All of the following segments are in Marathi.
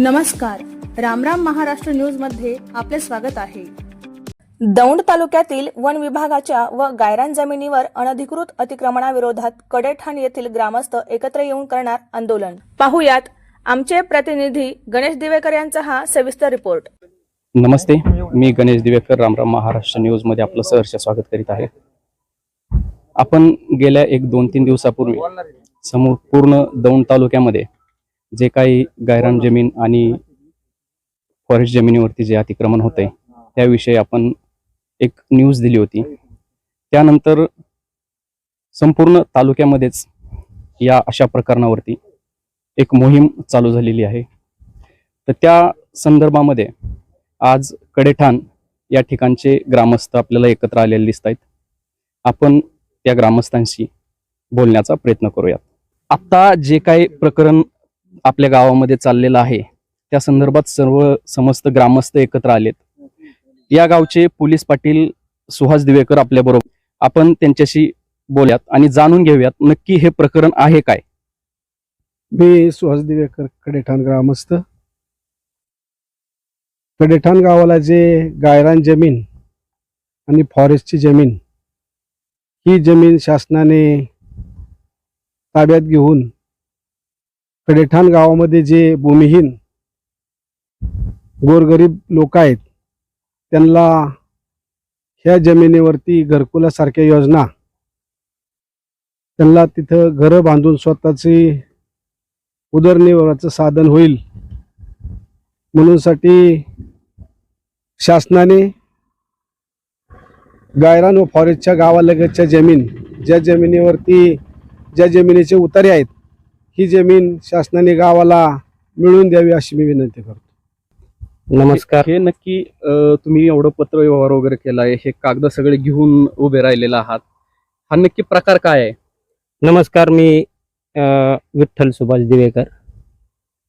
नमस्कार. रामराम महाराष्ट्र न्यूजमध्ये आपले स्वागत आहे. दौंड तालुक्यातील वन विभागाच्या व गायरान जमिनीवर अनधिकृत अतिक्रमणाविरोधात कडेठाण येथील ग्रामस्थ एकत्र येऊन करणार आंदोलन. पाहुयात आमचे प्रतिनिधी गणेश दिवेकर यांचा हा सविस्तर रिपोर्ट. नमस्ते मी गणेश दिवेकर रामराम महाराष्ट्र न्यूजमध्ये आपलं सहर्ष स्वागत करीत आहे. आपण गेल्या एक दोन तीन दिवसापूर्वी समोर पूर्ण दौंड तालुक्यामध्ये जे काही गायरान जमीन आणि फॉरेस्ट जमिनीवरती जे अतिक्रमण होते त्याविषयी आपण एक न्यूज दिली होती. त्यानंतर संपूर्ण तालुक्यामध्येच या अशा प्रकरणावरती एक मोहीम चालू झालेली आहे. तर त्या संदर्भामध्ये आज कडेठाण या ठिकाणचे ग्रामस्थ आपल्याला एकत्र आलेले दिसत आहेत आपण त्या ग्रामस्थांशी बोलण्याचा प्रयत्न करूयात. आता जे काही प्रकरण आपल्या गावामध्ये चाललेलं आहे. त्या संदर्भात सर्व समस्त ग्रामस्थ एकत्र आलेत. या गावचे पोलीस पाटील सुहास दिवेकर आपल्या बरोबर आपण त्यांच्याशी बोलूयात आणि जाणून घेऊयात नक्की हे प्रकरण आहे काय. मी सुहास दिवेकर कडेठाण ग्रामस्थ. कडेठाण गावाला जे गायरान जमीन आणि फॉरेस्टची जमीन ही जमीन शासनाने ताब्यात घेऊन कडेठाण गावामध्ये जे भूमिहीन गोरगरीब लोक आहेत त्यांना ह्या जमिनीवरती घरकुलासारख्या योजना त्यांना तिथं घरं बांधून स्वतःची उदरनिर्वाहाचं साधन होईल. म्हणूनसाठी शासनाने गायरान व फॉरेस्टच्या गावालगतच्या जमीन ज्या जमिनीवरती ज्या जमिनीचे उतारे आहेत ही जमीन शासनाने गावाला मिळवून द्यावी अशी मी विनंती करतो. नमस्कार. हे नक्की तुम्ही एवढं पत्र व्यवहार वगैरे केलाय हे कागद सगळे घेऊन उभे राहिलेला आहात. हा नक्की प्रकार काय आहे? नमस्कार मी विठ्ठल सुभाष दिवेकर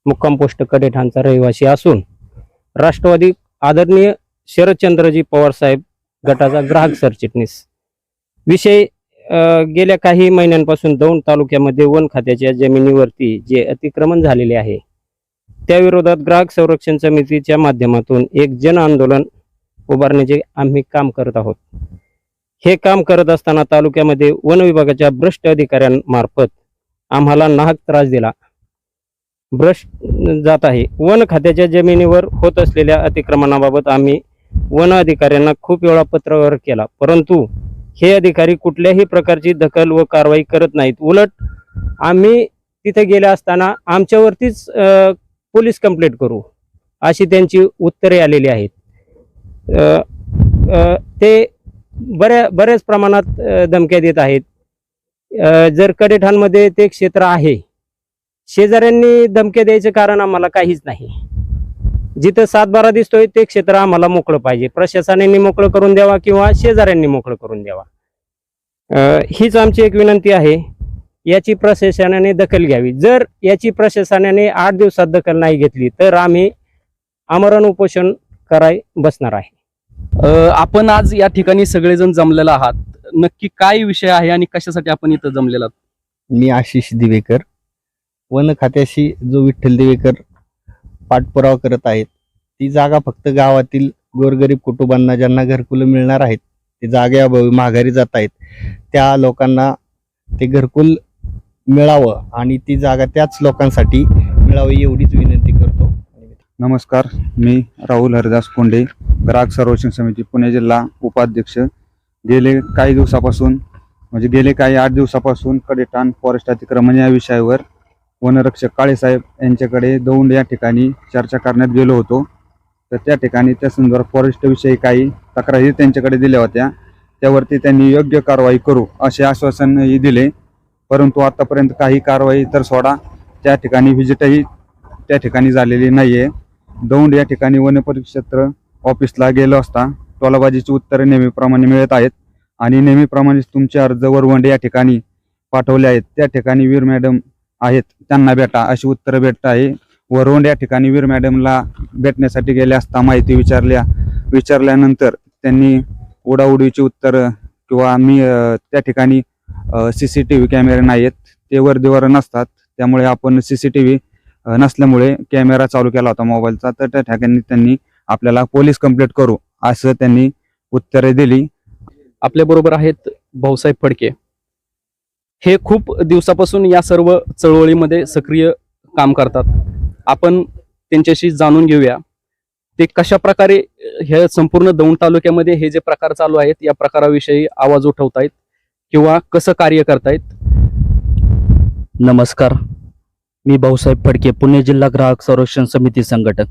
मुक्काम पोस्ट कडेठाणचा रहिवासी असून राष्ट्रवादी आदरणीय शरदचंद्रजी पवार साहेब गटाचा ग्राहक सरचिटणीस. विषय गेल्या काही महिन्यांपासून दौंड तालुक्यामध्ये वन खात्याच्या जमिनीवरती जे अतिक्रमण झालेले आहे त्याविरोधात ग्राहक संरक्षण समितीच्या माध्यमातून एक जन आंदोलन उभारण्याचे आम्ही काम करत आहोत. हे काम करत असताना तालुक्यामध्ये वन विभागाच्या भ्रष्ट अधिकाऱ्यांमार्फत आम्हाला नाहक त्रास दिला. भ्रष्ट जात आहे. वन खात्याच्या जमिनीवर होत असलेल्या अतिक्रमणाबाबत आम्ही वन अधिकाऱ्यांना खूप वेळा पत्रव्यवहार केला. परंतु हे अधिकारी कुठल्याही प्रकारची दखल व कारवाई करत नाहीत. उलट आम्ही तिथे गेले असताना आमच्यावरतीच पोलीस कंप्लेंट करू अशी त्यांची उत्तरे आलेली आहेत. ते बऱ्या बऱ्याच प्रमाणात धमक्या देत आहेत. जर कडेठाणमध्ये ते क्षेत्र आहे शेजाऱ्यांनी धमक्या द्यायचं कारण आम्हाला काहीच नाही. जिथं सातबारा दिसतोय ते क्षेत्र आम्हाला मोकळं पाहिजे. प्रशासनाने मोकळं करून द्यावा किंवा शेजाऱ्यांनी मोकळं करून द्यावा. हीच आमची एक विनंती आहे. याची प्रशासनाने दखल घ्यावी. जर याची प्रशासनाने आठ दिवसात दखल नाही घेतली तर आम्ही आमरण उपोषण कराय बसणार आहे. आपण आज या ठिकाणी सगळेजण जमलेला आहात. नक्की काय विषय आहे आणि कशासाठी आपण इथं जमलेला आहात? मी आशिष दिवेकर. वन खात्याशी जो विठ्ठल दिवेकर पाठपुरावा करत आहेत. ती जागा फक्त गावातील गोरगरीब कुटुंबांना ज्यांना घरकुलं मिळणार आहेत ते जागेअभावी माघारी जात आहेत. त्या लोकांना ते घरकुल मिळावं आणि ती जागा त्याच लोकांसाठी मिळावी एवढीच विनंती करतो. नमस्कार मी राहुल हरिदास कोंडे ग्राहक सर्वेक्षण समिती पुणे जिल्हा उपाध्यक्ष. गेले काही दिवसापासून म्हणजे गेले काही आठ दिवसापासून कडेटाण फॉरेस्ट अतिक्रमण या विषयावर वनरक्षक काळेसाहेब यांच्याकडे दौंड या ठिकाणी चर्चा करण्यात गेलो होतो. तर त्या ठिकाणी त्या संदर्भात फॉरेस्टविषयी काही तक्रारी त्यांच्याकडे दिल्या होत्या. त्यावरती त्यांनी योग्य कारवाई करू असे आश्वासनही दिले. परंतु आतापर्यंत काही कारवाई तर सोडा त्या ठिकाणी व्हिजिटही त्या ठिकाणी झालेली नाही आहे दौंड या ठिकाणी वनपरिक्षेत्र ऑफिसला गेलो असता टोलाबाजीची उत्तरे नेहमीप्रमाणे मिळत आहेत आणि नेहमीप्रमाणेच तुमचे अर्ज वरवंडे या ठिकाणी पाठवले आहेत. त्या ठिकाणी वीर मॅडम आहेत. त्यांना भेटा अशी उत्तरं भेटत आहे. वरवंड या ठिकाणी वीर मॅडमला भेटण्यासाठी गेले असता माहिती विचारल्या. विचारल्यानंतर त्यांनी उडाउडीची उत्तरं किंवा मी त्या ठिकाणी सी सी टी व्ही कॅमेरे नाहीत ते वर्दीवर नसतात. त्यामुळे आपण सी सी टी व्ही नसल्यामुळे कॅमेरा चालू केला होता मोबाईलचा. तर त्या ठिकाणी त्यांनी आपल्याला पोलीस कंप्लेंट करू असं त्यांनी उत्तरे दिली. आपल्याबरोबर आहेत भाऊसाहेब फडके. हे खूप दिवसापासून या सर्व चळवळीमध्ये सक्रिय काम करतात. आपण त्यांच्याशी जाणून घेऊया. ते कशा प्रकारे हे संपूर्ण दौंड तालुक्यामध्ये हे जे प्रकार चालू आहेत या प्रकाराविषयी आवाज उठवतायत किंवा कसं कार्य करतायत? नमस्कार. मी भाऊसाहेब फडके पुणे जिल्हा ग्राहक संरक्षण समिती संघटक.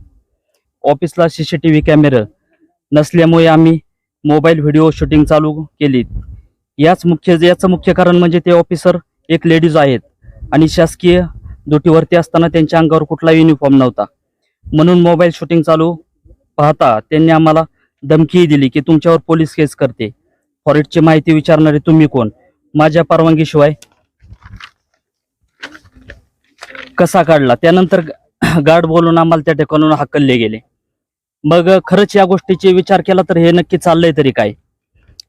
ऑफिसला C C T V camera नसल्यामुळे आम्ही मोबाईल व्हिडिओ शूटिंग चालू केली याच मुख्य याचं मुख्य कारण म्हणजे ते ऑफिसर एक लेडीज आहेत. आणि शासकीय ड्युटीवरती असताना त्यांच्या अंगावर कुठला युनिफॉर्म नव्हता. म्हणून मोबाईल शूटिंग चालू पाहता त्यांनी आम्हाला धमकीही दिली की तुमच्यावर पोलीस केस करते. फॉरेटची माहिती विचारणारे तुम्ही कोण? माझ्या परवानगीशिवाय कसा काढला? त्यानंतर गार्ड बोलून आम्हाला त्या ठिकाणून हकलले गेले. मग खरंच या गोष्टीचे विचार केला तर हे नक्की चाललंय तरी काय?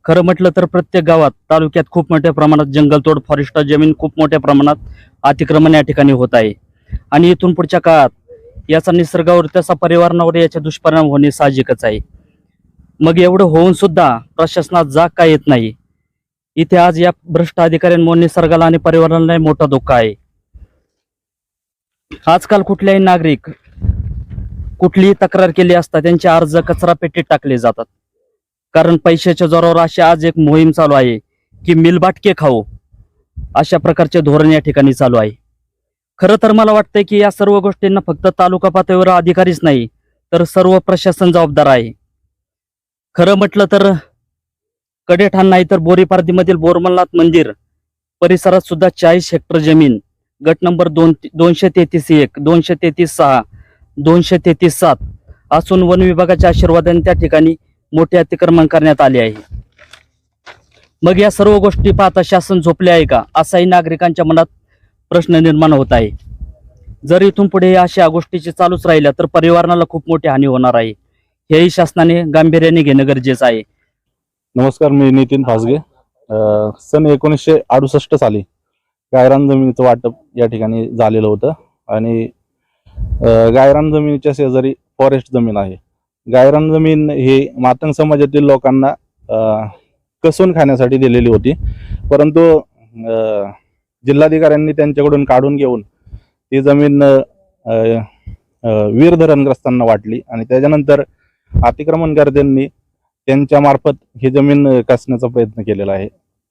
खरं म्हटलं तर प्रत्येक गावात तालुक्यात खूप मोठ्या प्रमाणात जंगलतोड फॉरेस्ट जमीन खूप मोठ्या प्रमाणात अतिक्रमण या ठिकाणी होत आहे. आणि इथून पुढच्या काळात याचा निसर्गावर त्याचा पर्यावरणावर याचे दुष्परिणाम होणे साहजिकच आहे. मग एवढं होऊन सुद्धा प्रशासनात जाग काय येत नाही? इथे आज या भ्रष्ट अधिकाऱ्यांमुळे निसर्गाला आणि पर्यावरणाला मोठा धोका आहे. आजकाल कुठल्याही नागरिक कुठलीही तक्रार केली असता त्यांचे अर्ज कचरा पेटीत टाकले जातात. कारण पैशाच्या जोरावर अशी आज एक मोहीम चालू आहे की मिलबाटके खाऊ. अशा प्रकारचे धोरण या ठिकाणी चालू आहे. खरं तर मला वाटतंय की या सर्व गोष्टींना फक्त तालुका पातळीवर अधिकारीच नाही तर सर्व प्रशासन जबाबदार आहे. खरं म्हटलं तर कडेठाण नाही तर बोरीपारदीमधील बोरमलनाथ मंदिर परिसरात सुद्धा चाळीस हेक्टर जमीन गट नंबर दोन दोनशे तेहतीस एक दोनशे तेहतीस सहा दोनशे तेहतीस सात असून वन विभागाच्या आशीर्वादाने त्या ठिकाणी मोठे अतिक्रमण करण्यात आले आहे. मग या सर्व गोष्टी पाहता शासन झोपले आहे का? असाही नागरिकांच्या मनात प्रश्न निर्माण होत आहे. जर इथून पुढे अशा गोष्टीची चालूच राहिल्या तर पर्यावरणाला खूप मोठी हानी होणार आहे. हेही शासनाने गांभीर्याने घेणं गरजेचं आहे. नमस्कार मी नितीन फासगे. सन एकोणीसशे अडुसष्ट साली गायरान जमिनीचं वाटप या ठिकाणी झालेलं होतं. आणि गायरान जमिनीच्या शेजारी फॉरेस्ट जमीन आहे. गायरान जमीन ही मातंग समाजातील लोकांना कसून खाण्यासाठी दिलेली होती. परंतु जिल्हाधिकाऱ्यांनी त्यांच्याकडून काढून घेऊन ती जमीन वीर धरणग्रस्तांना वाटली आणि त्याच्यानंतर अतिक्रमणकर्त्यांनी त्यांच्या मार्फत ही जमीन कसण्याचा प्रयत्न केलेला आहे.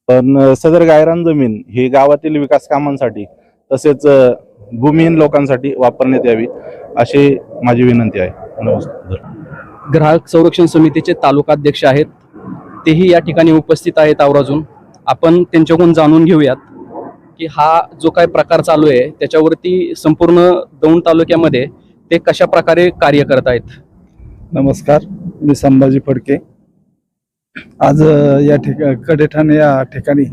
पण सदर गायरान जमीन ही गावातील विकास कामांसाठी तसेच भूमिहीन लोकांसाठी वापरण्यात यावी अशी माझी विनंती आहे. नमस्कार. ग्राहक संरक्षण समितीचे तालुका अध्यक्ष आहेत. तेही या ठिकाणी उपस्थित आहेत आवराजून. आपण त्यांच्याकडून जाणून घेऊयात की हा जो काय प्रकार चालू आहे त्याच्यावरती संपूर्ण दौंड तालुक्यामध्ये ते कशा प्रकारे कार्य करत आहेत? नमस्कार मी संभाजी फडके. आज या ठिका कडेठाण या ठिकाणी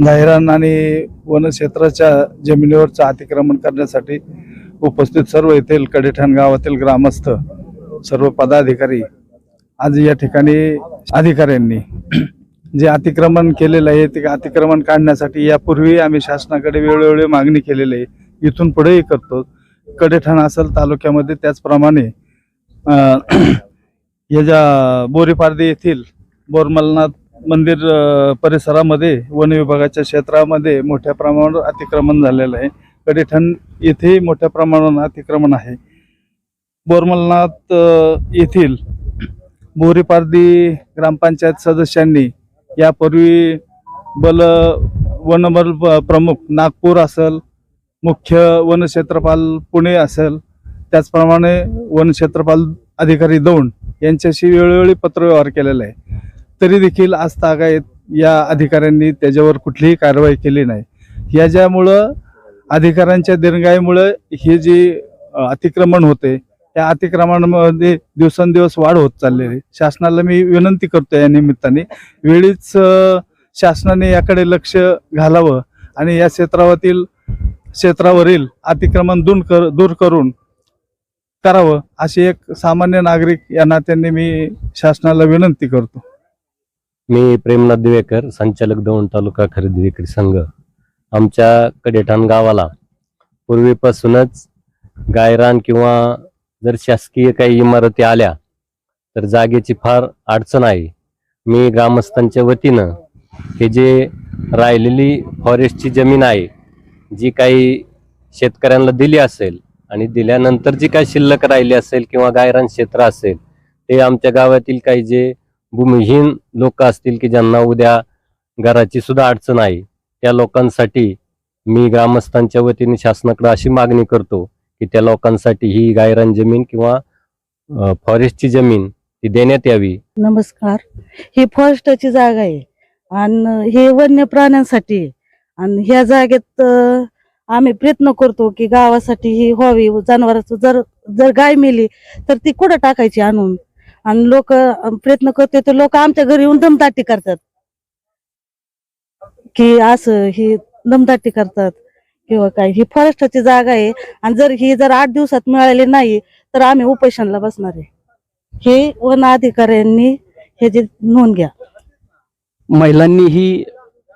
गायरान आणि वनक्षेत्राच्या जमिनीवरचं अतिक्रमण करण्यासाठी उपस्थित सर्व येथील कडेठाण गावातील ग्रामस्थ सर्व पदाधिकारी आज या ठिकाणी अधिकाऱ्यांनी जे अतिक्रमण केलेलं आहे ते अतिक्रमण काढण्यासाठी यापूर्वी आम्ही शासनाकडे वेळोवेळी मागणी केलेली आहे. इथून पुढेही करतो. कडेठाण असेल तालुक्यामध्ये त्याचप्रमाणे या ज्या बोरीपारदी येथील बोरमलनाथ मंदिर परिसरामध्ये वन विभागाच्या क्षेत्रामध्ये मोठ्या प्रमाणावर अतिक्रमण झालेलं आहे. कडेठण येथेही मोठ्या प्रमाणावर अतिक्रमण आहे. बोरमलनाथ येथील बोरीपारदी ग्रामपंचायत सदस्यांनी यापूर्वी बल वनबल प्रमुख नागपूर असेल मुख्य वनक्षेत्रपाल पुणे असेल त्याचप्रमाणे वनक्षेत्रपाल अधिकारी दौंड यांच्याशी वेळोवेळी पत्रव्यवहार केलेला आहे. तरी देखील आज तागायत या अधिकाऱ्यांनी त्याच्यावर कुठलीही कारवाई केली नाही. याच्यामुळं अधिकाऱ्यांच्या दिरंगाईमुळं हे जे अतिक्रमण होते त्या अतिक्रमणामध्ये दिवसेंदिवस वाढ होत चाललेली शासनाला मी विनंती करतो या निमित्ताने. वेळीच शासनाने याकडे लक्ष घालावं आणि या क्षेत्रावरील क्षेत्रावरील अतिक्रमण दूर कर दूर करून करावं अशी एक सामान्य नागरिक या नात्याने मी शासनाला विनंती करतो. मी प्रेमनाथ दिवेकर संचालक दौंड तालुका खरेदी विक्री संघ. आमच्या कडेठाण गावाला पूर्वीपासूनच गायरान किंवा जर शासकीय काही इमारती आल्या तर जागेची फार अडचण आहे. मी ग्रामस्थांच्या वतीनं हे जे राहिलेली फॉरेस्टची जमीन आहे जी काही शेतकऱ्यांना दिली असेल आणि दिल्यानंतर जी काही शिल्लक राहिली असेल किंवा गायरान क्षेत्र असेल ते आमच्या गावातील काही जे भूमिहीन लोक असतील की ज्यांना उद्या घराची सुद्धा अडचण आहे त्या लोकांसाठी मी ग्रामस्थांच्या वतीने शासनाकडे अशी मागणी करतो की त्या लोकांसाठी ही गायरान जमीन किंवा फॉरेस्टची जमीन ती देण्यात यावी. नमस्कार. ही फॉरेस्टची जागा आहे. आणि हे वन्य प्राण्यांसाठी आणि ह्या जागेत आम्ही प्रयत्न करतो की गावासाठी ही व्हावी. जनावरांचं जर जर गाय मेली तर ती कुठं टाकायची आणून? आणि लोक प्रयत्न करते तर लोक आमच्या घरी येऊन दमदाटी करतात. की असं ही दमदाटी करतात. किंवा काय ही फॉरेस्टची जागा आहे आणि जर ही जर आठ दिवसात मिळाली नाही तर आम्ही उपोषणला बसणार आहे. हे वन अधिकाऱ्यांनी ह्याची नोंद घ्या. महिलांनीही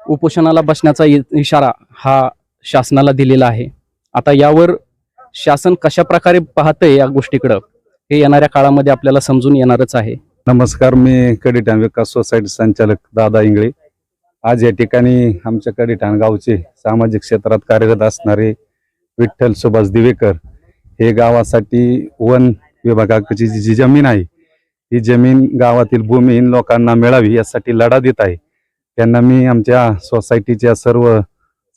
उपोषणाला बसण्याचा इ- इशारा हा शासनाला दिलेला आहे. आता यावर शासन कशा प्रकारे पाहतंय या गोष्टीकडं हे येणाऱ्या काळामध्ये आपल्याला समजून येणारच आहे. नमस्कार मी कडिठाण विकास सोसायटी संचालक दादा इंगळे. आज या ठिकाणी आमच्याकडे ठाणगावचे सामाजिक क्षेत्रात कार्यरत असणारे विठ्ठल सुभाष दिवेकर हे गावासाठी वन विभागाची जी जी जमीन आहे ही जमीन गावातील भूमिहीन लोकांना मिळावी यासाठी लढा देत आहे. त्यांना मी आमच्या सोसायटीच्या सर्व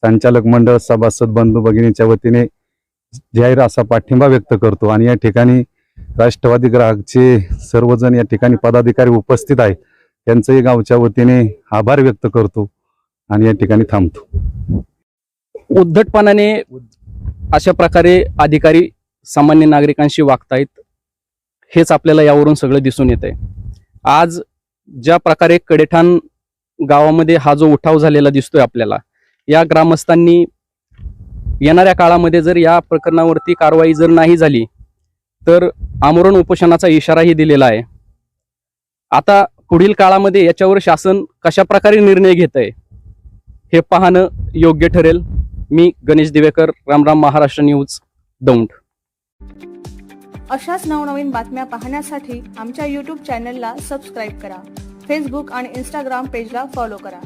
संचालक मंडळ सभासद बंधू भगिनीच्या वतीने जाहीर असा पाठिंबा व्यक्त करतो. आणि या ठिकाणी राष्ट्रवादी ग्राहकचे सर्वजण या ठिकाणी पदाधिकारी उपस्थित आहेत. त्यांचंही गावच्या वतीने आभार व्यक्त करतो आणि या ठिकाणी थांबतो. उद्धटपणाने अशा प्रकारे अधिकारी सामान्य नागरिकांशी वागतायत हेच आपल्याला यावरून सगळं दिसून येत आहे आज ज्या प्रकारे कडेठाण गावामध्ये हा जो उठाव झालेला दिसतोय आपल्याला या ग्रामस्थांनी येणाऱ्या काळामध्ये जर या प्रकरणावरती कारवाई जर नाही झाली तर आमरण उपोषणाचा इशाराही दिलेला आहे. आता पुढील काळामध्ये याच्यावर शासन कशा प्रकारे निर्णय घेत आहे हे पाहणं योग्य ठरेल. मी गणेश दिवेकर रामराम महाराष्ट्र न्यूज दौंड. अशाच नवनवीन बातम्या पाहण्यासाठी आमच्या यूट्यूब चॅनलला सबस्क्राईब करा. फेसबुक आणि इंस्टाग्राम पेजला फॉलो करा.